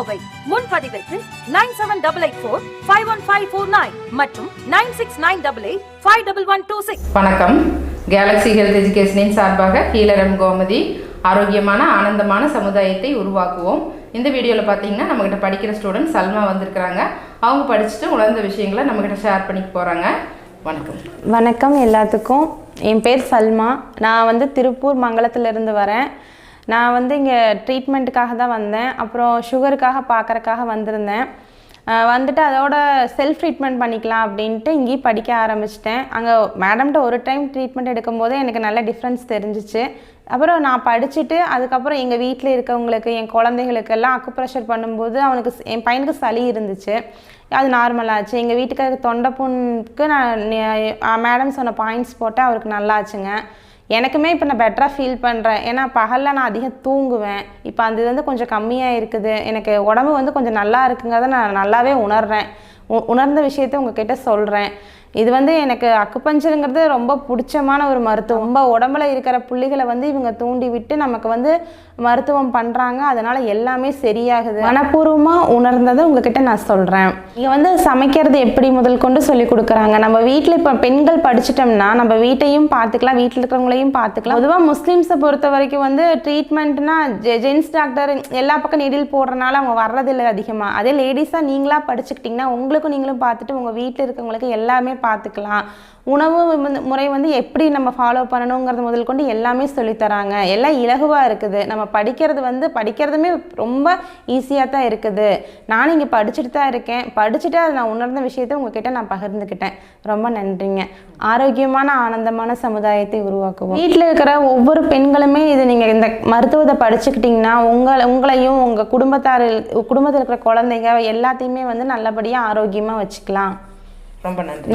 Kovai முன்பதிவிற்கு nine seven double eight four five one five four nine மற்றும் nine six nine double eight five double one two six வணக்கம். Galaxy health எஜுகேஷனின் சார்பாக கீழரம் கோமதி ஆரோக்கியமான ஆனந்தமான சமுதாயத்தை உருவாக்குவோம். இந்த வீடியோவில் பார்த்தீங்கன்னா நம்மக்கிட்ட படிக்கிற ஸ்டூடெண்ட் சல்மா வந்திருக்கிறாங்க. அவங்க படிச்சுட்டு உணர்ந்த விஷயங்களை நம்மக்கிட்ட ஷேர் பண்ணிக்க போகிறாங்க வணக்கம். வணக்கம் எல்லாத்துக்கும். என் பேர் சல்மா. நான் வந்து திருப்பூர் மங்களத்துலேருந்து வரேன். நான் வந்து இங்கே ட்ரீட்மெண்ட்டுக்காக தான் வந்தேன். அப்புறம் சுகருக்காக பார்க்கறக்காக வந்திருந்தேன். வந்துட்டு அதோட செல்ஃப் ட்ரீட்மெண்ட் பண்ணிக்கலாம் அப்படின்ட்டு இங்கேயும் படிக்க ஆரம்பிச்சிட்டேன். அங்கே மேடம்கிட்ட ஒரு டைம் ட்ரீட்மெண்ட் எடுக்கும்போது எனக்கு நல்ல டிஃப்ரென்ஸ் தெரிஞ்சிச்சு. அப்புறம் நான் படிச்சுட்டு அதுக்கப்புறம் எங்கள் வீட்டில் இருக்கவங்களுக்கு என் குழந்தைகளுக்கெல்லாம் அக்குப்ரெஷர் பண்ணும்போது அவனுக்கு என் பையனுக்கு சளி இருந்துச்சு. அது நார்மலாச்சு எங்கள் வீட்டுக்காரருக்கு தொண்டை புண்ணுக்கு நான் மேடம் சொன்ன பாயிண்ட்ஸ் போட்டு அவருக்கு நல்லாச்சுங்க. எனக்குமே இப்போ நான் பெட்டராக ஃபீல் பண்ணுறேன் ஏன்னா பகலில் நான் அதிகம் தூங்குவேன். இப்போ அந்த இது வந்து கொஞ்சம் கம்மியாக இருக்குது. எனக்கு உடம்பு வந்து கொஞ்சம் நல்லா இருக்குங்கிறத நான் நல்லாவே உணர்றேன். உ- உணர்ந்த விஷயத்த உங்ககிட்ட சொல்கிறேன் இது வந்து எனக்கு அக்குப்பஞ்சருங்கிறது ரொம்ப பிடிச்சமான ஒரு மருத்துவம். ரொம்ப உடம்புல இருக்கிற புள்ளிகளை வந்து இவங்க தூண்டி விட்டு நமக்கு வந்து மருத்துவம் பண்ணுறாங்க அதனால் எல்லாமே சரியாகுது. மனப்பூர்வமாக உணர்ந்ததை உங்ககிட்ட நான் சொல்கிறேன் இங்கே வந்து சமைக்கிறது எப்படி முதல் கொண்டு சொல்லி கொடுக்குறாங்க? நம்ம வீட்டில் இப்போ பெண்கள் படிச்சிட்டோம்னா நம்ம வீட்டையும் பார்த்துக்கலாம் வீட்டில் இருக்கிறவங்களையும் பார்த்துக்கலாம். பொதுவாக முஸ்லீம்ஸை பொறுத்த வரைக்கும் வந்து ட்ரீட்மெண்ட்னா ஜென்ஸ் டாக்டர் எல்லா பக்கம் நீடில் போடுறனால அவங்க வர்றதில்லை அதிகமாக அதே லேடிஸாக நீங்களாக படிச்சுக்கிட்டிங்கன்னா உங்களுக்கும் நீங்களும் பார்த்துட்டு உங்கள் வீட்டில் இருக்கவங்களுக்கு எல்லாமே பார்த்துக்கலாம். உணவு முறை வந்து எப்படி நம்ம ஃபாலோ பண்ணணுங்கிறது முதல் கொண்டு எல்லாமே சொல்லித் தராங்க எல்லாம் இலகுவாக இருக்குது. நம்ம படிக்கிறது வந்து படிக்கிறதுமே ரொம்ப ஈஸியாக தான் இருக்குது. நானும் இங்கே படிச்சுட்டு தான் இருக்கேன். படிச்சுட்டு அதை நான் உணர்ந்த விஷயத்தை உங்ககிட்ட நான் பகிர்ந்துக்கிட்டேன். ரொம்ப நன்றிங்க. ஆரோக்கியமான ஆனந்தமான சமுதாயத்தை உருவாக்குவோம். வீட்டில் இருக்கிற ஒவ்வொரு பெண்களுமே இது நீங்கள் இந்த மருத்துவத்தை படிச்சுக்கிட்டிங்கன்னா உங்களை உங்களையும் உங்கள் குடும்பத்தார் குடும்பத்தில் இருக்கிற குழந்தைங்க எல்லாத்தையுமே வந்து நல்லபடியாக ஆரோக்கியமாக வச்சுக்கலாம். ரொம்ப நன்றி.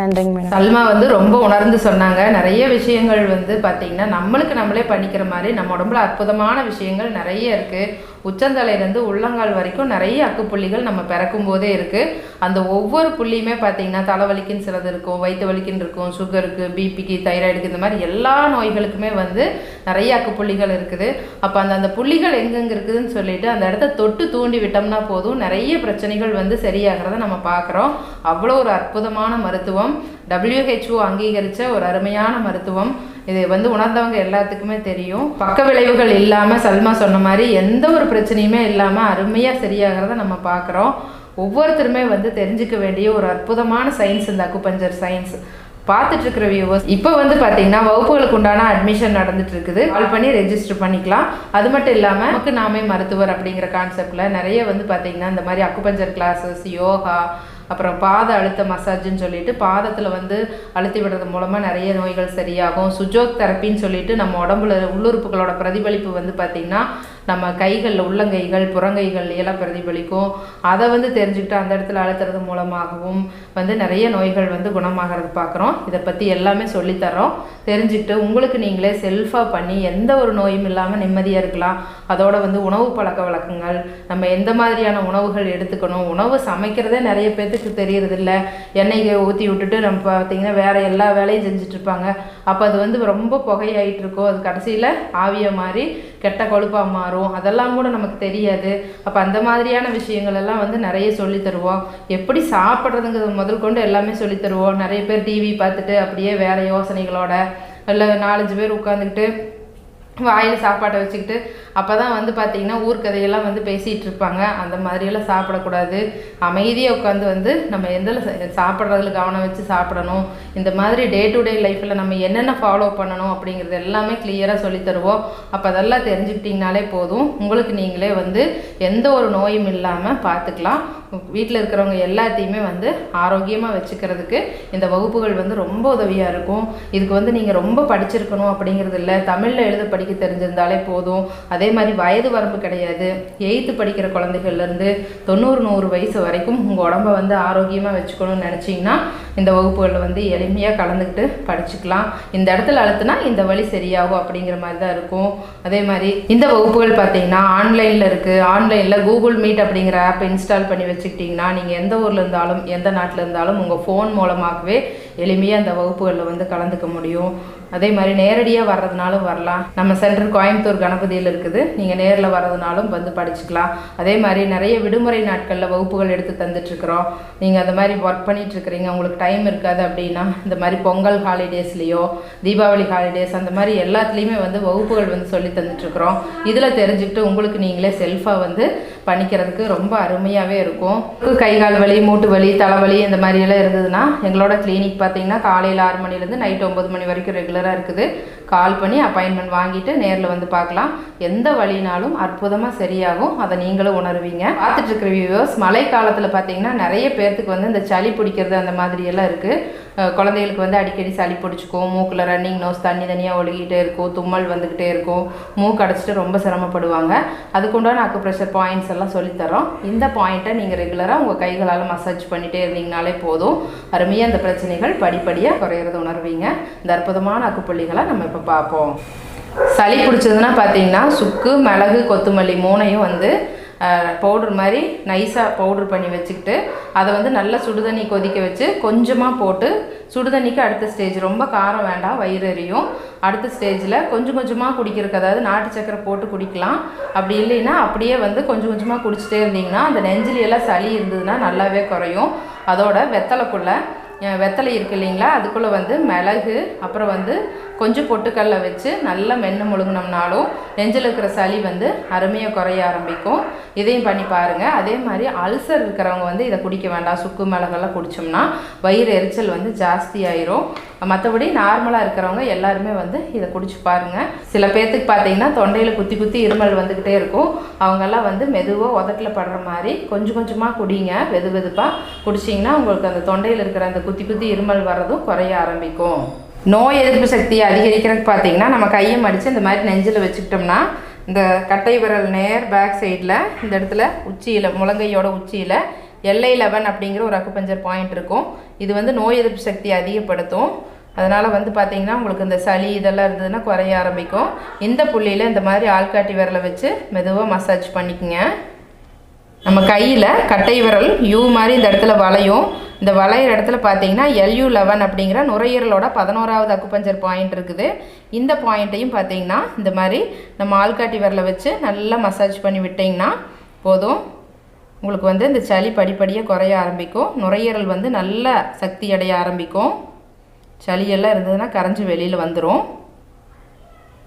நன்றிங்க மேடம். சல்மா வந்து ரொம்ப உணர்ந்து சொன்னாங்க. நிறைய விஷயங்கள் வந்து பார்த்தீங்கன்னா நம்மளுக்கு நம்மளே பண்ணிக்கிற மாதிரி நம்ம உடம்புல அற்புதமான விஷயங்கள் நிறைய இருக்குது உச்சந்தலையிலேருந்து உள்ளங்கால் வரைக்கும் நிறைய அக்குப்புள்ளிகள் நம்ம பிறக்கும் போதே இருக்குது அந்த ஒவ்வொரு புள்ளியுமே பார்த்திங்கன்னா தலைவலிக்குன்னு சிலது இருக்கும் வயிற்று வலிக்குன்னு இருக்கும் சுகருக்கு பிபிக்கு தைராய்டுக்கு இந்த மாதிரி எல்லா நோய்களுக்குமே வந்து நிறைய அக்குப்புள்ளிகள் இருக்குது. அப்போ அந்த அந்த புள்ளிகள் எங்கெங்க இருக்குதுன்னு சொல்லிட்டு அந்த இடத்த தொட்டு தூண்டி விட்டோம்னா போதும். நிறைய பிரச்சனைகள் வந்து சரியாகிறத நம்ம பார்க்குறோம். அவ்வளோ ஒரு அற்புதமான மருத்துவம். டபிள்யூஹெச்ஓ அங்கீகரித்த ஒரு அருமையான மருத்துவம். இது வந்து உணர்ந்தவங்க எல்லாத்துக்குமே தெரியும். பக்க விளைவுகள் இல்லாமல் சல்மா சொன்ன மாதிரி எந்த ஒரு பிரச்சனையுமே இல்லாமல் அருமையாக சரியாகிறத நம்ம பார்க்குறோம் ஒவ்வொருத்தருமே வந்து தெரிஞ்சுக்க வேண்டிய ஒரு அற்புதமான சயின்ஸ் இந்த அக்குபஞ்சர் சயின்ஸ் பார்த்துட்டு இருக்கிற வியூவர்ஸ் இப்போ வந்து பார்த்தீங்கன்னா வகுப்புகளுக்கு உண்டான அட்மிஷன் நடந்துட்டு இருக்குது கால் பண்ணி ரெஜிஸ்டர் பண்ணிக்கலாம். அது மட்டும் இல்லாமல் நமக்கு நாமே மருத்துவர் அப்படிங்கிற கான்செப்டில் நிறைய வந்து பார்த்தீங்கன்னா இந்த மாதிரி அக்குபஞ்சர் கிளாஸஸ் யோகா அப்புறம் பாத அழுத்த மசாஜ்னு சொல்லிட்டு பாதத்தில் வந்து அழுத்தி விடுறது மூலமாக நிறைய நோய்கள் சரியாகும். சுஜோக் தெரப்பின்னு சொல்லிட்டு நம்ம உடம்புல உள்ளுறுப்புகளோட பிரதிபலிப்பு வந்து பார்த்திங்கன்னா நம்ம கைகளில் உள்ளங்கைகள் புறங்கைகள் எல்லாம் பிரதிபலிக்கும். அதை வந்து தெரிஞ்சுக்கிட்டு அந்த இடத்துல அழுத்துறது மூலமாகவும் வந்து நிறைய நோய்கள் வந்து குணமாகிறது பார்க்குறோம். இதை பற்றி எல்லாமே சொல்லித்தரோம் தெரிஞ்சுக்கிட்டு உங்களுக்கு நீங்களே செல்ஃபாக பண்ணி எந்த ஒரு நோயும் இல்லாமல் நிம்மதியாக இருக்கலாம். அதோட வந்து உணவு பழக்க வழக்கங்கள் நம்ம எந்த மாதிரியான உணவுகள் எடுத்துக்கணும்? உணவு சமைக்கிறதே நிறைய பேர்த்துக்கு தெரியறதில்ல. எண்ணெயை ஊற்றி விட்டுட்டு நம்ம பார்த்தீங்கன்னா வேறு எல்லா வேலையும் செஞ்சிட்ருப்பாங்க. அப்போ அது வந்து ரொம்ப புகையாயிட்டு இருக்கும் அது கடைசியில் ஆவியை மாறி கெட்ட கொழுப்பாக மாறும். அதெல்லாம் கூட நமக்கு தெரியாது. அப்போ அந்த மாதிரியான விஷயங்கள் எல்லாம் வந்து நிறைய சொல்லி தருவோம். எப்படி சாப்பிட்றதுங்கிறது முதல் கொண்டு எல்லாமே சொல்லி தருவோம். நிறைய பேர் டிவி பார்த்துட்டு அப்படியே வேற யோசனைகளோட இல்லை நாலஞ்சு பேர் உட்காந்துக்கிட்டு வாயில் சாப்பாட்டை வச்சுக்கிட்டு அப்போ தான் வந்து பார்த்திங்கன்னா ஊர்க்கதையெல்லாம் வந்து பேசிகிட்டு இருப்பாங்க. அந்த மாதிரியெல்லாம் சாப்பிடக்கூடாது. அமைதியாக உட்காந்து வந்து நம்ம எந்த சாப்பிட்றதுல கவனம் வச்சு சாப்பிடணும். இந்த மாதிரி டே டு டே லைஃப்பில் நம்ம என்னென்ன ஃபாலோ பண்ணணும் அப்படிங்கிறது எல்லாமே கிளியராக சொல்லி தருவோம். அப்போ அதெல்லாம் தெரிஞ்சுக்கிட்டிங்கனாலே போதும். உங்களுக்கு நீங்களே வந்து எந்த ஒரு நோயும் இல்லாமல் பார்த்துக்கலாம் வீட்டில் இருக்கிறவங்க எல்லாத்தையுமே வந்து ஆரோக்கியமாக வச்சுக்கிறதுக்கு இந்த வகுப்புகள் வந்து ரொம்ப உதவியாக இருக்கும். இதுக்கு வந்து நீங்கள் ரொம்ப படிச்சிருக்கணும் அப்படிங்கிறது இல்லை. தமிழில் எழுத படிக்க தெரிஞ்சிருந்தாலே போதும். அதே மாதிரி வயது வரம்பு கிடையாது. எயித்து படிக்கிற குழந்தைகள்லேருந்து தொண்ணூறு நூறு வயசு வரைக்கும் உங்கள் உடம்ப வந்து ஆரோக்கியமாக வச்சுக்கணும்னு நினச்சிங்கன்னா இந்த வகுப்புகளில் வந்து எளிமையாக கலந்துக்கிட்டு படிச்சுக்கலாம். இந்த இடத்துல அழுத்துனா இந்த வழி சரியாகும் அப்படிங்கிற மாதிரி தான் இருக்கும். அதே மாதிரி இந்த வகுப்புகள் பார்த்தீங்கன்னா ஆன்லைனில் இருக்குது ஆன்லைனில் கூகுள் மீட் அப்படிங்கிற ஆப் இன்ஸ்டால் பண்ணி வச்சுக்கிட்டிங்கன்னா நீங்கள் எந்த ஊரில் இருந்தாலும் எந்த நாட்டில் இருந்தாலும் உங்கள் ஃபோன் மூலமாகவே எளிமையாக அந்த வகுப்புகளில் வந்து கலந்துக்க முடியும். அதே மாதிரி நேரடியாக வர்றதுனாலும் வரலாம். நம்ம சென்டர் கோயம்புத்தூர் கணபதியில் இருக்குது. நீங்கள் நேரில் வர்றதுனாலும் வந்து படிச்சுக்கலாம். அதே மாதிரி நிறைய விடுமுறை நாட்களில் வகுப்புகள் எடுத்து தந்துட்டுருக்குறோம் நீங்கள் அந்த மாதிரி ஒர்க் பண்ணிகிட்ருக்குறீங்க உங்களுக்கு டைம் டைம் இருக்காது அப்படின்னா இந்த மாதிரி பொங்கல் ஹாலிடேஸ்லேயோ தீபாவளி ஹாலிடேஸ் அந்த மாதிரி எல்லாத்துலேயுமே வந்து வகுப்புகள் வந்து சொல்லி தந்துட்டுருக்குறோம். இதில் தெரிஞ்சுக்கிட்டு உங்களுக்கு நீங்களே செல்ஃபாக வந்து பண்ணிக்கிறதுக்கு ரொம்ப அருமையாகவே இருக்கும். கை கால் வலி மூட்டு வலி தலைவலி இந்த மாதிரி எல்லாம் இருந்ததுன்னா எங்களோட கிளினிக் பார்த்தீங்கன்னா காலையில் ஆறு மணிலேருந்து நைட் ஒம்பது மணி வரைக்கும் ரெகுலராக இருக்குது. கால் பண்ணி அப்பாயின்மெண்ட் வாங்கிட்டு நேரில் வந்து பார்க்கலாம். எந்த வழினாலும் அற்புதமாக சரியாகும். அதை நீங்களும் உணர்வீங்க. பார்த்துட்டு இருக்கிற வியூவர்ஸ் மழை காலத்தில் பார்த்தீங்கன்னா நிறைய பேர்த்துக்கு வந்து இந்த சளி பிடிக்கிறது அந்த மாதிரியெல்லாம் இருக்குது குழந்தைகளுக்கு வந்து அடிக்கடி சளி பிடிச்சிக்கும் மூக்கில் ரன்னிங் நோஸ் தண்ணி தனியாக ஒழுகிட்டே இருக்கும் தும்மல் வந்துக்கிட்டே இருக்கும் மூக்கு அடைச்சிட்டு ரொம்ப சிரமப்படுவாங்க. அதுக்குண்டான அக்கு ப்ரெஷர் பாயிண்ட்ஸ் எல்லாம் சொல்லித்தரோம் இந்த பாயிண்ட்டை நீங்கள் ரெகுலராக உங்கள் கைகளால் மசாஜ் பண்ணிகிட்டே இருந்தீங்கனாலே போதும். அருமையாக அந்த பிரச்சனைகள் படிப்படியாக குறையிறது உணர்வீங்க. இந்த அற்புதமான அக்குப்புள்ளிகளை நம்ம இப்போ பார்ப்போம். சளி பிடிச்சதுன்னா பார்த்தீங்கன்னா சுக்கு மிளகு கொத்தமல்லி மூணையும் வந்து பவுடர் மாதிரி நைஸாக பவுடர் பண்ணி வச்சுக்கிட்டு அதை வந்து நல்லா சுடுதண்ணி கொதிக்க வச்சு கொஞ்சமாக போட்டு சுடுதண்ணிக்கு அடுத்த ஸ்டேஜ் ரொம்ப காரம் வேண்டாம் வயிறு எரியும். அடுத்த ஸ்டேஜில் கொஞ்சம் கொஞ்சமாக குடிக்கிறதுக்கு அதாவது நாட்டு சக்கரை போட்டு குடிக்கலாம். அப்படி இல்லைன்னா அப்படியே வந்து கொஞ்சம் கொஞ்சமாக குடிச்சிட்டே இருந்தீங்கன்னா அந்த நெஞ்சிலையெல்லாம் சளி இருந்ததுன்னா நல்லாவே குறையும். அதோட வெத்தலைக்குள்ளே வெத்தலை இருக்கு இல்லைங்களா அதுக்குள்ளே வந்து மிளகு அப்புறம் வந்து கொஞ்சம் பொட்டுக்கல்ல வச்சு நல்லா மென்று முழுங்கினோம்னாலும் நெஞ்சில் இருக்கிற சளி வந்து அருமையாக குறைய ஆரம்பிக்கும். இதையும் பண்ணி பாருங்கள் அதே மாதிரி அல்சர் இருக்கிறவங்க வந்து இதை குடிக்க வேண்டாம். சுக்கு மிளகெல்லாம் குடித்தோம்னா வயிறு எரிச்சல் வந்து ஜாஸ்தி ஆயிரும். மற்றபடி நார்மலாக இருக்கிறவங்க எல்லாருமே வந்து இதை குடிச்சு பாருங்கள் சில பேர்த்துக்கு பார்த்தீங்கன்னா தொண்டையில் குத்தி குத்தி இருமல் வந்துக்கிட்டே இருக்கும். அவங்கெல்லாம் வந்து மெதுவாக உதட்டில் படுற மாதிரி கொஞ்சம் கொஞ்சமாக குடிங்க. வெது வெதுப்பாக குடிச்சிங்கன்னா உங்களுக்கு அந்த தொண்டையில் இருக்கிற அந்த குத்தி குத்தி இருமல் வர்றதும் குறைய ஆரம்பிக்கும். நோய் எதிர்ப்பு சக்தியை அதிகரிக்கிறதுக்கு பார்த்தீங்கன்னா நம்ம கையை மடித்து இந்த மாதிரி நெஞ்சில் வச்சுக்கிட்டோம்னா இந்த கட்டை விரல் நேர் பேக் சைடில் இந்த இடத்துல உச்சியில் முழங்கையோட உச்சியில் எல்ஐ லெவன் அப்படிங்கிற ஒரு அக்குப்பஞ்சர் பாயிண்ட் இருக்கும். இது வந்து நோய் எதிர்ப்பு சக்தியை அதிகப்படுத்தும். அதனால் வந்து பார்த்திங்கன்னா உங்களுக்கு இந்த சளி இதெல்லாம் இருந்ததுன்னா குறைய ஆரம்பிக்கும். இந்த புள்ளியில் இந்த மாதிரி ஆள்காட்டி விரலை வச்சு மெதுவாக மசாஜ் பண்ணிக்கோங்க. நம்ம கையில் கட்டை விரல் யூ மாதிரி இந்த இடத்துல வளையும். இந்த வளையிற இடத்துல பார்த்தீங்கன்னா எல்யூ லெவன் அப்படிங்கிற நுரையீரலோட பதினோராவது அக்குப்பஞ்சர் பாயிண்ட் இருக்குது. இந்த பாயிண்ட்டையும் பார்த்தீங்கன்னா இந்த மாதிரி நம்ம ஆள்காட்டி விரலை வச்சு நல்லா மசாஜ் பண்ணி விட்டிங்கன்னா போதும். உங்களுக்கு வந்து இந்த சளி படிப்படியாக குறைய ஆரம்பிக்கும். நுரையீரல் வந்து நல்ல சக்தி அடைய ஆரம்பிக்கும். சளியெல்லாம் இருந்ததுன்னா கரைஞ்சி வெளியில் வந்துடும்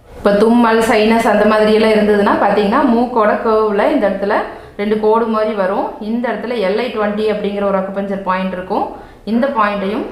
இப்போ தும்மல் சைனஸ் அந்த மாதிரியெல்லாம் இருந்ததுன்னா பார்த்தீங்கன்னா மூக்கோட கோவில் இந்த இடத்துல ரெண்டு கோடு மாதிரி வரும். இந்த இடத்துல எல்ஐ டுவெண்ட்டி அப்படிங்கிற ஒரு அக்குபஞ்சர் பாயிண்ட் இருக்கும். இந்த பாயிண்ட்டையும்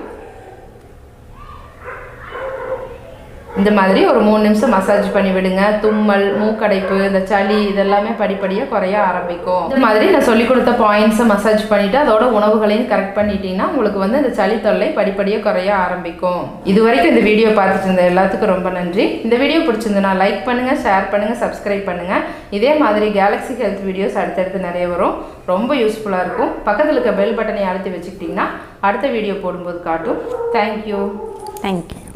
இந்த மாதிரி ஒரு மூணு நிமிஷம் மசாஜ் பண்ணி விடுங்க. தும்மல் மூக்கடைப்பு இந்த சளி இதெல்லாமே படிப்படியாக குறைய ஆரம்பிக்கும். இந்த மாதிரி நான் சொல்லி கொடுத்த பாயிண்ட்ஸை மசாஜ் பண்ணிவிட்டு அதோட உணவுகளையும் கரெக்ட் பண்ணிட்டீங்கன்னா உங்களுக்கு வந்து இந்த சளி தொல்லை படிப்படியாக குறைய ஆரம்பிக்கும். இது வரைக்கும் இந்த வீடியோ பார்த்துட்டு இருந்த எல்லாத்துக்கும் ரொம்ப நன்றி. இந்த வீடியோ பிடிச்சிருந்தனா லைக் பண்ணுங்கள் ஷேர் பண்ணுங்கள் சப்ஸ்கிரைப் பண்ணுங்கள் இதே மாதிரி கேலக்ஸி ஹெல்த் வீடியோஸ் அடுத்தடுத்து நிறைய வரும். ரொம்ப யூஸ்ஃபுல்லாக இருக்கும். பக்கத்தில் இருக்க பெல் பட்டனை அழுத்தி வச்சுக்கிட்டிங்கன்னா அடுத்த வீடியோ போடும்போது காட்டும். Thank you thank you